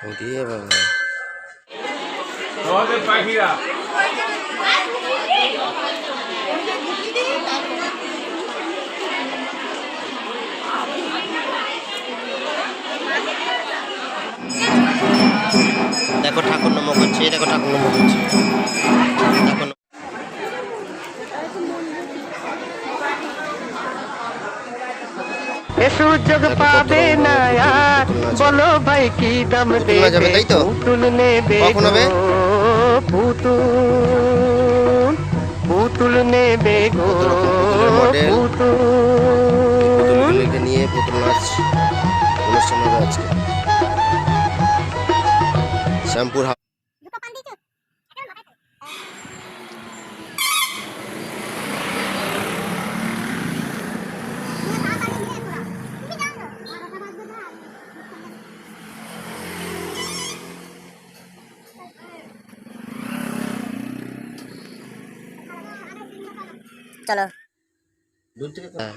দিয়ে বাবা আমাদের পাখিরা দেখো ঠাকুর নম করছে দেখো ঠাকুর নম করছে এ সুযোগ পাবে না আর? বলো ভাই কি দাম দেবে? তাই তো? পুতুল নেবে পুতুল। পুতুল নেবে গো। পুতুল নিয়ে পুতুল নাচ অনুষ্ঠান হবে আজকে। শ্যামপুর চলো। হ্যাঁ।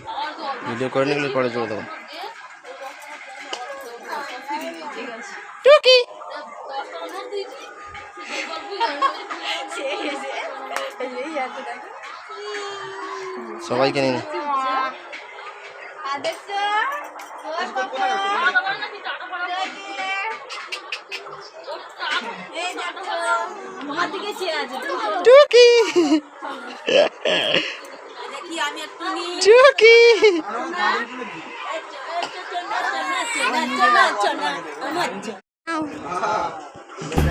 ভিডিও করে নিলে পরে চলে দেবো সবাইকে নিন টুকি। টুকি